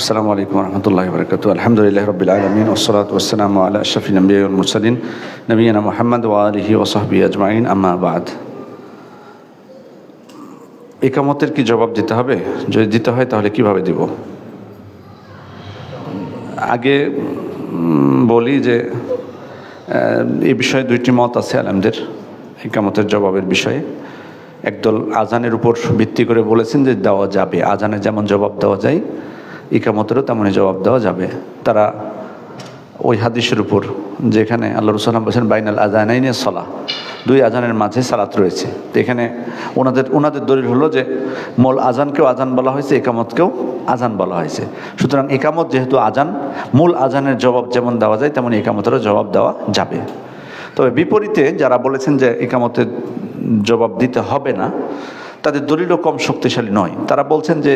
আসসালামু আলাইকুম রহমতুল্লাহ বরকাত আলহামদুলিল্লাহ রবিল আলমিন ওসলাত ওসালাম আল্লাহ শফি নবী মুরসালিন নবীনা মোহাম্মদ ওয়ালিহি ওসহবি আজমাইন, আম্মা বাদ। একামতের কি জবাব দিতে হবে? যদি দিতে হয় তাহলে কীভাবে দিব? আগে বলি যে এই বিষয়ে দুইটি মত আছে আলমদের, একামতের জবাবের বিষয়ে। একদল আজানের উপর ভিত্তি করে বলেছেন যে দেওয়া যাবে। আজানে যেমন জবাব দেওয়া যায় ইকামতেরও তেমনই জবাব দেওয়া যাবে। তারা ওই হাদিসের উপর, যেখানে আল্লাহ রসুলাম বলছেন, বাইনাল আজানাইনে সলা। দুই আজানের মাঝে সালাত রয়েছে। তো এখানে ওনাদের ওনাদের দলিল হলো যে, মূল আজানকেও আজান বলা হয়েছে একামতকেও আজান বলা হয়েছে। সুতরাং একামত যেহেতু আজান মূল আজানের জবাব যেমন দেওয়া যায়, তেমন একামতেরও জবাব দেওয়া যাবে। তবে বিপরীতে যারা বলেছেন যে একামতের জবাব দিতে হবে না, তাদের দলিলও কম শক্তিশালী নয়। তারা বলছেন যে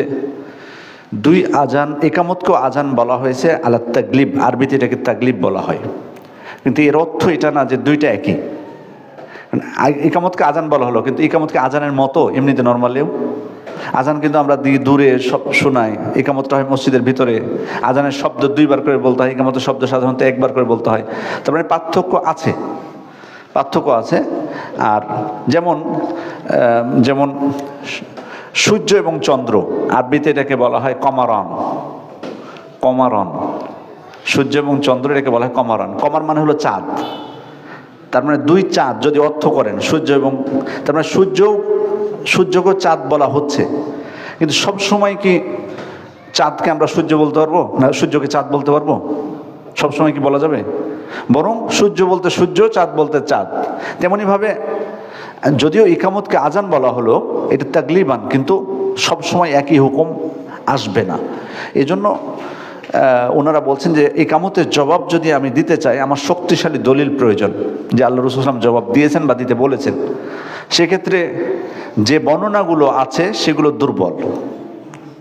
দুই আজান, একামতকেও আজান বলা হয়েছে আল্লাহ তাগলিব আরবিতে এটাকে তাগলিব বলা হয়। কিন্তু এর অর্থ এটা না যে দুইটা একই। একামতকে আজান বলা হলো, কিন্তু একামতকে আজানের মতো এমনিতে নর্মালেও আজান কিন্তু আমরা দিই দূরে সব শোনাই, একামতটা হয় মসজিদের ভিতরে। আজানের শব্দ দুইবার করে বলতে হয়, একামতের শব্দ সাধারণত একবার করে বলতে হয়। তার মানে পার্থক্য আছে। পার্থক্য আছে। আর যেমন যেমন সূর্য এবং চন্দ্র। আরবিতে এটাকে বলা হয় কমারন। কমারন। সূর্য এবং চন্দ্র এটাকে বলা হয় কমারন। কমার মানে হলো চাঁদ। তার মানে দুই চাঁদ যদি অর্থ করেন, সূর্য এবং তার মানে সূর্য, সূর্যকে চাঁদ বলা হচ্ছে। কিন্তু সব সময় কি চাঁদকে আমরা সূর্য বলতে পারব? না, সূর্যকে চাঁদ বলতে পারব? সব সময় কি বলা যাবে? বরং সূর্য বলতে সূর্য, চাঁদ বলতে চাঁদ। তেমনইভাবে যদিও ইকামতকে আজান বলা হলো, এটা তাগলিবান কিন্তু সব সময় একই হুকুম আসবে না। এজন্য ওনারা বলছেন যে এই কামতের জবাব যদি আমি দিতে চাই, আমার শক্তিশালী দলিল প্রয়োজন, যে আল্লাহ রসুলাম জবাব দিয়েছেন বা দিতে বলেছেন। সেক্ষেত্রে যে বর্ণনাগুলো আছে, সেগুলো দুর্বল।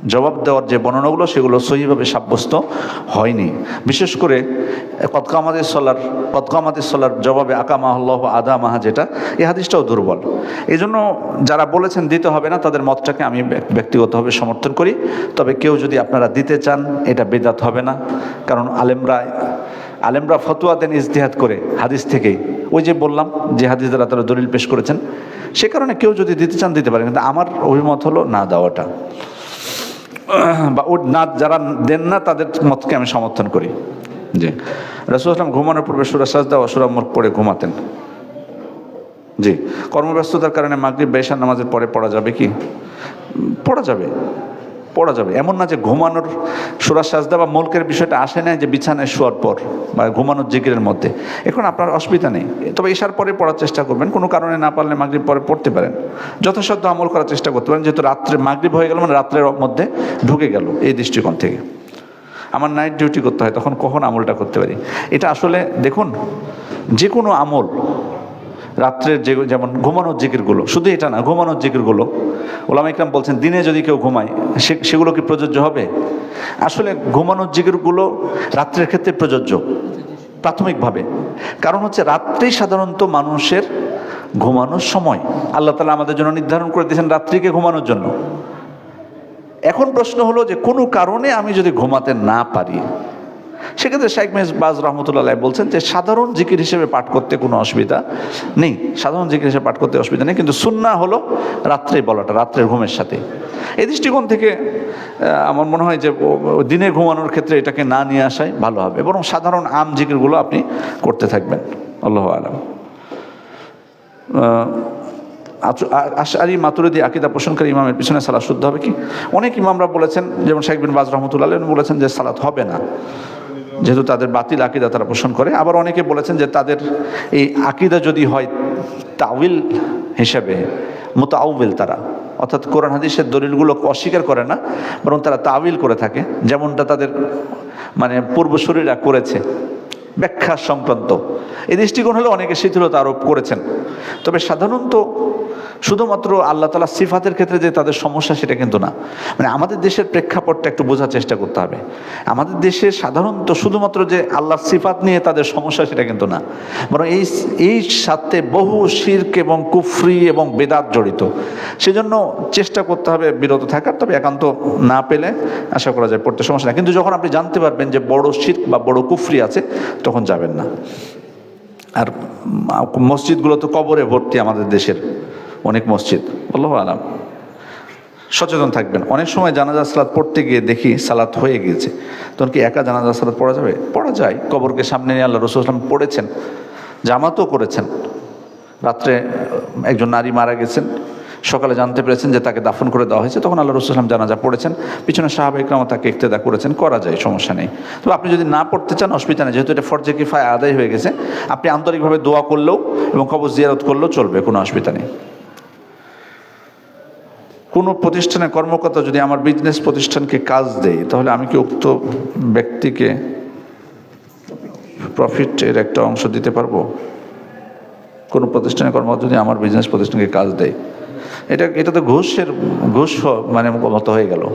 জবাব দেওয়ার যে বর্ণনাগুলো, সেগুলো সহিভাবে সাব্যস্ত হয়নি। বিশেষ করে কতকামাদের সলার কতকামাদের সলার জবাবে আকামা আল্লাহ আদা মাহা যেটা এই হাদিসটাও দুর্বল। এই জন্য যারা বলেছেন দিতে হবে না, তাদের মতটাকে আমি ব্যক- ব্যক্তিগতভাবে সমর্থন করি। তবে কেউ যদি আপনারা দিতে চান, এটা বেদাত হবে না। কারণ আলেমরা আলেমরা ফতুয়া দেন ইজতিহাদ করে হাদিস থেকেই। ওই যে বললাম, যে হাদিস দ্বারা তারা দলিল পেশ করেছেন, সে কারণে কেউ যদি দিতে চান, দিতে পারেন। কিন্তু আমার অভিমত হলো না দেওয়াটা। বা ওর না যারা দেন না, তাদের মতকে আমি সমর্থন করি। জি। রাসুল আসলাম ঘুমানোর পূর্বে সুরা সাজদা ও সুরা মুখ পড়ে ঘুমাতেন। জি। কর্মব্যস্ততার কারণে মাগরিব, বেশার নামাজের পরে পড়া যাবে কি? পড়া যাবে। পড়া যাবে। এমন না যে ঘুমানোর সুরা সাজদা বা মলকের বিষয়টা আসে না যে বিছানায় শোয়ার পর বা ঘুমানোর জিকিরের মধ্যে। এখন আপনার অসুবিধা নেই। তবে ঈশার পরে পড়ার চেষ্টা করবেন। কোনো কারণে না পারলে মাগরিব পরে পড়তে পারেন। যথাসাধ্য আমল করার চেষ্টা করতে পারেন। যেহেতু রাত্রে মাগরিব হয়ে গেল মানে রাত্রের মধ্যে ঢুকে গেল এই দৃষ্টিকোণ থেকে। আমার নাইট ডিউটি করতে হয়, তখন কখন আমলটা করতে পারি? এটা আসলে দেখুন যে কোনো আমল রাত্রের যে যেমন ঘুমানোর জিকিরগুলো, শুধু এটা না, ঘুমানোর জিকিরগুলো ওলামা ইকরাম বলছেন, দিনে যদি কেউ ঘুমায় সেগুলো কি প্রযোজ্য হবে? আসলে ঘুমানোর জিকিরগুলো রাত্রের ক্ষেত্রে প্রযোজ্য, প্রাথমিকভাবে। কারণ হচ্ছে রাত্রেই সাধারণত মানুষের ঘুমানোর সময়। আল্লাহ তালা আমাদের জন্য নির্ধারণ করে দিয়েছেন রাত্রিকে ঘুমানোর জন্য। এখন প্রশ্ন হলো যে কোনো কারণে আমি যদি ঘুমাতে না পারি সেক্ষেত্রে শেখ মেজ বাজ রহমতুল্লাহ বলছেন যে সাধারণ জিকির হিসেবে পাঠ করতে কোনো অসুবিধা নেই। সাধারণ জিকির হিসেবে পাঠ করতে অসুবিধা নেই, কিন্তু সুন্না হলো রাত্রে বলাটা, রাত্রের ঘুমের সাথে। এই দৃষ্টিকোণ থেকে আমার মনে হয় যে দিনে ঘুমানোর ক্ষেত্রে এটাকে না নিয়ে আসাই ভালো হবে, বরং সাধারণ আম জিকিরগুলো আপনি করতে থাকবেন। আল্লাহ আলম। আশারি মাতুরিদি আকিদা পোষণকারী ইমামের পিছনে সালাত শুদ্ধ হবে কি? অনেক ইমামরা বলেছেন, যেমন শেখ বিন বাজ রহমতুল্লাহ বলেছেন যে সালাত হবে না। যেহেতু তাদের বাতিল আকিদা তারা পোষণ করে। আবার অনেকে বলেছেন যে তাদের এই আকিদা যদি হয় তাউিল হিসেবে মোতাউবিল তারা। অর্থাৎ কোরআন হাদিসের দলিলগুলো অস্বীকার করে না, বরং তারা তাবিল করে থাকে। যেমনটা তাদের মানে পূর্বসূরীরা করেছে। ব্যাখ্যা সংক্রান্ত। এই দৃষ্টিকোণ হলে অনেকে শিথিলতা আরোপ করেছেন। তবে সাধারণত শুধুমাত্র আল্লাহ তালা সিফাতের ক্ষেত্রে যে তাদের সমস্যা সেটা কিন্তু না। মানে আমাদের দেশের প্রেক্ষাপটটা একটু বোঝার চেষ্টা করতে হবে। আমাদের দেশে সাধারণত শুধুমাত্র যে আল্লাহ সিফাত নিয়ে তাদের সমস্যা সেটা কিন্তু না। বরং এই এই সাথে বহু শির্ক এবং কুফরি এবং বেদাত জড়িত। সেজন্য চেষ্টা করতে হবে বিরত থাকার। তবে একান্ত না পেলে আশা করা যায় পড়তে সমস্যা না কিন্তু যখন আপনি জানতে পারবেন যে বড় শির্ক বা বড় কুফরি আছে তখন যাবেন না। আর মসজিদগুলো তো কবরে ভর্তি আমাদের দেশের অনেক মসজিদ। আল্লাহ আলাম। সচেতন থাকবেন। অনেক সময় জানাজা, সালাত পড়তে গিয়ে দেখি সালাত হয়ে গিয়েছে। তখন কি একা জানাজা, সালাত পড়া যাবে? পড়া যায়। কবরকে সামনে নিয়ে আল্লাহ রসুল আসলাম পড়েছেন। জামাতও করেছেন। রাত্রে একজন নারী মারা গেছেন। সকালে জানতে পেরেছেন যে তাকে দাফন করে দেওয়া হয়েছে, তখন আল্লাহ রসুলাম জানাজা পড়েছেন। পিছনে সাহাবাহিকরাম তাকে ইক্তেদা করেছেন, করা যায়, সমস্যা নেই। তবে আপনি যদি না পড়তে চান, অসুবিধা নেই, যেহেতু এটা ফরজে কিফায় আদায় হয়ে গেছে, আপনি আন্তরিকভাবে দোয়া করলেও এবং কবর জিয়ারত করলেও চলবে, কোনো অসুবিধা নেই। কোনো প্রতিষ্ঠানে কর্মকর্তা যদি আমার বিজনেস প্রতিষ্ঠানকে কাজ দেয়, তাহলে আমি কি উক্ত ব্যক্তিকে প্রফিটের একটা অংশ দিতে পারব? কোনো প্রতিষ্ঠানে কর্মকর্তা যদি আমার বিজনেস প্রতিষ্ঠানকে কাজ দেয় এটা এটা তো ঘুষের, ঘুষ মানে মতো হয়ে গেল।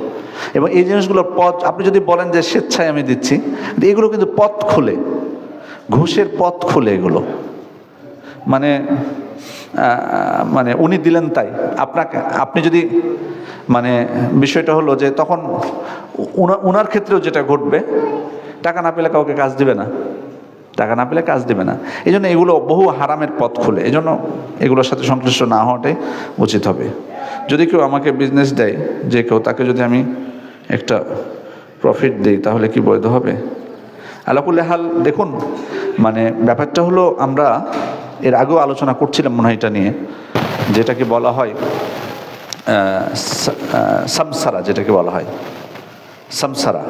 এবং এই জিনিসগুলোর পথ, আপনি যদি বলেন যে স্বেচ্ছায় আমি দিচ্ছি, এগুলো কিন্তু পথ খুলে। ঘুষের পথ খুলে এগুলো। মানে মানে উনি দিলেন তাই। আপনাকে, আপনি যদি মানে বিষয়টা হলো যে তখন উনা- উনার ক্ষেত্রেও যেটা ঘটবে, টাকা না পেলে কাউকে কাজ দিবে না। টাকা না পেলে কাজ দেবে না। এই জন্য এগুলো বহু হারামের পথ খুলে। এই জন্য এগুলোর সাথে সংশ্লিষ্ট না হওয়াটাই উচিত হবে। যদি কেউ আমাকে বিজনেস দেয়, যে কেউ তাকে যদি আমি একটা প্রফিট দিই, তাহলে কি বৈধ হবে? আলাকুল্লে হাল, দেখুন মানে ব্যাপারটা হলো আমরা এর আগেও আলোচনা করছিলাম মনে হয় এটা নিয়ে, যেটাকে বলা হয় সামসারা যেটাকে বলা হয়। সামসারা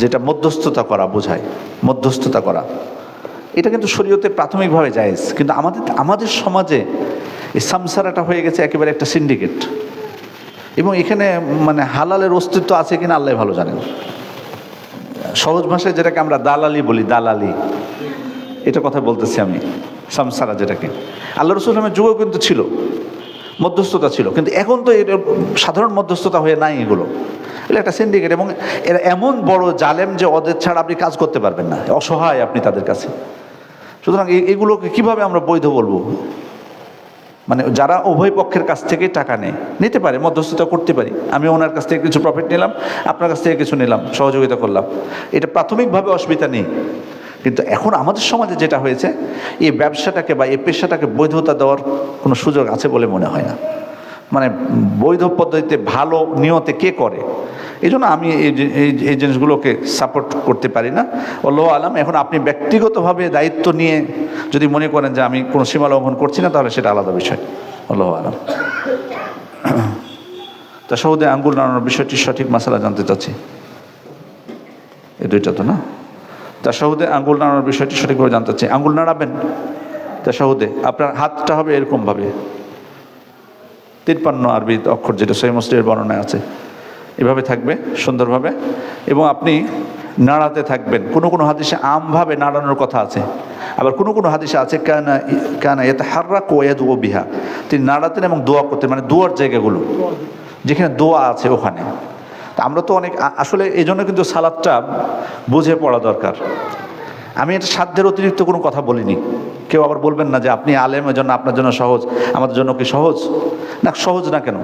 যেটা মধ্যস্থতা করা বোঝায়, মধ্যস্থতা করা। এটা কিন্তু শরীয়তে প্রাথমিকভাবে জায়েজ, কিন্তু আমাদের আমাদের সমাজে এই সামসারাটা হয়ে গেছে একেবারে একটা সিন্ডিকেট এবং এখানে মানে হালালের অস্তিত্ব আছে কিনা আল্লাহ ভালো জানেন। সহজ ভাষায় যেটাকে আমরা দালালি বলি, দালালি। এটা কথা বলতেছি আমি, সামসারা যেটাকে। আল্লাহ রসুলামের যুগও কিন্তু ছিল, মধ্যস্থতা ছিল, কিন্তু এখন তো এটা সাধারণ মধ্যস্থতা হয়ে নাই এগুলো। এগুলো একটা সিন্ডিকেট এবং এরা এমন বড় জালেম যে ওদের ছাড়া আপনি কাজ করতে পারবেন না। অসহায় আপনি তাদের কাছে। সুতরাং এগুলোকে কীভাবে আমরা বৈধ বলব? মানে যারা উভয় পক্ষের কাছ থেকে টাকা নেয়, নিতে পারে, মধ্যস্থতা করতে পারি। আমি ওনার কাছ থেকে কিছু প্রফিট নিলাম, আপনার কাছ থেকে কিছু নিলাম, সহযোগিতা করলাম। এটা প্রাথমিকভাবে অসুবিধা নেই। কিন্তু এখন আমাদের সমাজে যেটা হয়েছে, এই ব্যবসাটাকে বা এই পেশাটাকে বৈধতা দেওয়ার কোনো সুযোগ আছে বলে মনে হয় না। মানে বৈধ পদ্ধতিতে ভালো নিয়তে কে করে? এই জন্য আমি এই জিনিসগুলোকে সাপোর্ট করতে পারি না। অল্লাহ আলাম, এখন আপনি ব্যক্তিগতভাবে দায়িত্ব নিয়ে যদি মনে করেন যে আমি কোনো সীমা লঙ্ঘন করছি না, তাহলে সেটা আলাদা বিষয়। আল্লাহ আলাম। তা সৌদে আঙ্গুল নাড়ানোর বিষয়টি সঠিক মশালা জানতে চাচ্ছি। এই দুইটা তো না? তা সহুদে আঙ্গুল নাড়ানোর বিষয়টি সঠিকভাবে জানতে চাচ্ছি। আঙ্গুল নাড়াবেন? তা সহুদে আপনার হাতটা হবে এরকমভাবে। তিরপান্ন আরবি অক্ষর যেটা সহি মুসলিমের বর্ণনায় আছে। এভাবে থাকবে, সুন্দরভাবে। এবং আপনি নাড়াতে থাকবেন। কোনো কোনো হাদিসে আমভাবে নাড়ানোর কথা আছে। আবার কোনো কোনো হাদিসে আছে, কানা কানা এতে হাররা কোয়াদ ও বিহা। তিনি নাড়াতেন এবং দোয়া করতেন মানে দোয়ার জায়গাগুলো। যেখানে দোয়া আছে ওখানে। আমরা তো অনেক আসলে এই জন্য কিন্তু সালাদটা বুঝে পড়া দরকার। আমি এটা সাধ্যের অতিরিক্ত কোনো কথা বলিনি। কেউ আবার বলবেন না যে আপনি আলেম এর জন্য আপনার জন্য সহজ, আমাদের জন্য কি সহজ? না সহজ না কেন?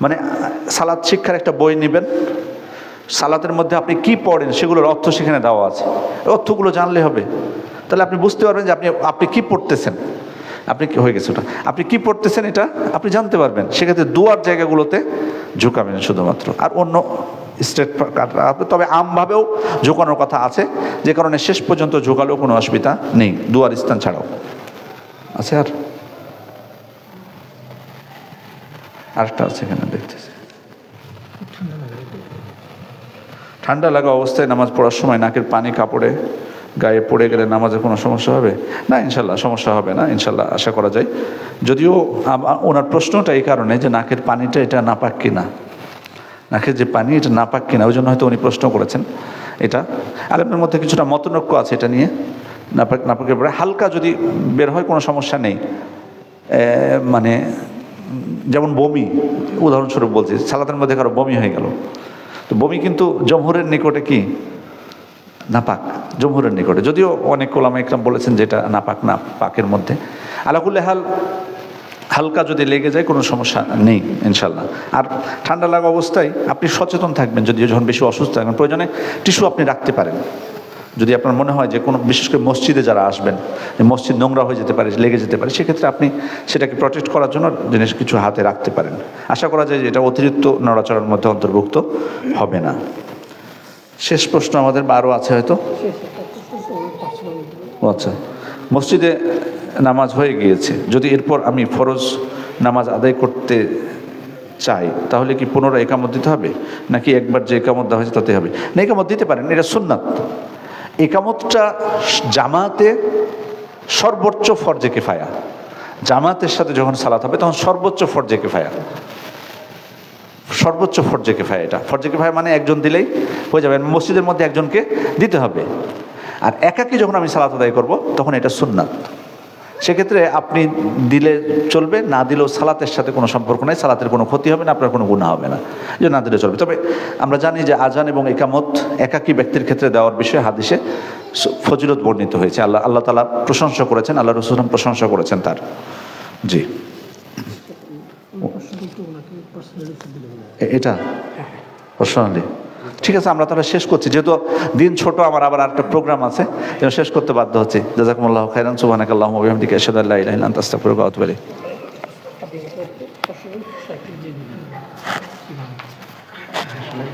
মানে সালাদ শিক্ষার একটা বই নেবেন, সালাতের মধ্যে আপনি কি পড়েন সেগুলোর অর্থ সেখানে দেওয়া আছে। অর্থগুলো জানলে হবে। তাহলে আপনি বুঝতে পারবেন যে আপনি আপনি কি পড়তেছেন। আপনি কি, হয়ে গেছে ওটা। আপনি কি পড়তেছেন এটা আপনি জানতে পারবেন। সেক্ষেত্রে দুয়ার জায়গাগুলোতে ঝুঁকাবেন শুধুমাত্র। আর অন্য স্টেট তবে আমভাবেও ঝুঁকানোর কথা আছে। যে কারণে শেষ পর্যন্ত ঝুঁকালেও কোনো অসুবিধা নেই। দুয়ার স্থান ছাড়াও। আছে আর? আরেকটা আছে এখানে, দেখতেছি। ঠান্ডা লাগা অবস্থায় নামাজ পড়ার সময় নাকের পানি কাপড়ে গায়ে পড়ে গেলে নামাজে কোনো সমস্যা হবে? না, ইনশাল্লাহ সমস্যা হবে না, ইনশাল্লাহ আশা করা যায়। যদিও ওনার প্রশ্নটা এই কারণে যে নাকের পানিটা এটা নাপাক কিনা। নাকের যে পানি, এটা নাপাক কিনা, ওই জন্য হয়তো উনি প্রশ্ন করেছেন এটা। আলেমদের মধ্যে কিছুটা মতনৈক্য আছে এটা নিয়ে। নাপাক, নাপাকের পরে হালকা যদি বের হয়, কোনো সমস্যা নেই। মানে যেমন বমি, উদাহরণস্বরূপ বলছি, সালাতের মধ্যে কারও বমি হয়ে গেল। তো বমি কিন্তু জমহুরের নিকটে কি? নাপাক, জমহুরের নিকটে। যদিও অনেক কোলামা ইকরাম বলেছেন যেটা নাপাক না, পাকের মধ্যে। আলাকুল্লে হাল হালকা যদি লেগে যায়, কোনো সমস্যা নেই ইনশাল্লাহ আর ঠান্ডা লাগা অবস্থায় আপনি সচেতন থাকবেন যদি যখন বেশি অসুস্থ থাকবেন প্রয়োজনে টিস্যু আপনি রাখতে পারেন। যদি আপনার মনে হয় যে কোনো, বিশেষ করে মসজিদে যারা আসবেন, যে মসজিদ নোংরা হয়ে যেতে পারে, লেগে যেতে পারে, সেক্ষেত্রে আপনি সেটাকে প্রটেক্ট করার জন্য জিনিস কিছু হাতে রাখতে পারেন। আশা করা যায় যে এটা অতিরিক্ত নড়াচড়ার মধ্যে অন্তর্ভুক্ত হবে না। শেষ প্রশ্ন আমাদের বারো আছে হয়তো? ও আচ্ছা। মসজিদে নামাজ হয়ে গিয়েছে। যদি এরপর আমি ফরজ নামাজ আদায় করতে চাই, তাহলে কি পুনরায় একামত দিতে হবে? নাকি একবার যে একামত দেওয়া হয়েছে তাতে হবে? না, একামত দিতে পারেন, এটা সুন্নাত। একামতটা জামাতে সর্বোচ্চ ফরজে কেফায়া। জামাতের সাথে যখন সালাত হবে, তখন সর্বোচ্চ ফরজে কেফায়া। সর্বোচ্চ ফরজে কেফায়া এটা। ফরজে কেফায়া মানে একজন দিলেই হয়ে যাবে, মসজিদের মধ্যে একজনকে দিতে হবে। আর একাকি যখন আমি সালাত আদায় করব, তখন এটা সুন্নাত। সেক্ষেত্রে আপনি দিলে চলবে না দিলেও সালাতের সাথে কোনো সম্পর্ক নাই সালাতের কোনো ক্ষতি হবে না আপনার কোনো গুণা হবে না যে না দিলে চলবে। তবে আমরা জানি যে আজান এবং একামত একাকী ব্যক্তির ক্ষেত্রে দেওয়ার বিষয়ে হাদিসে ফজিলত বর্ণিত হয়েছে। আল্লাহ আল্লাহ তালা প্রশংসা করেছেন আল্লাহ রসুলাম প্রশংসা করেছেন তার। জি। এটা? পার্সোনালি ঠিক আছে, আমরা তাহলে শেষ করছি। যেহেতু দিন ছোট, আমার আবার একটা প্রোগ্রাম আছে। শেষ করতে বাধ্য হচ্ছে। জাজাকুমুল্লাহ খাইরান সুবাহানাক আল্লাহ অবিহামদিকে এরশাদাল্লাহ ইলাহা ইল্লা আনতা আস্তাগফিরুকা ওয়া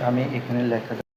আমি এখানে লেখা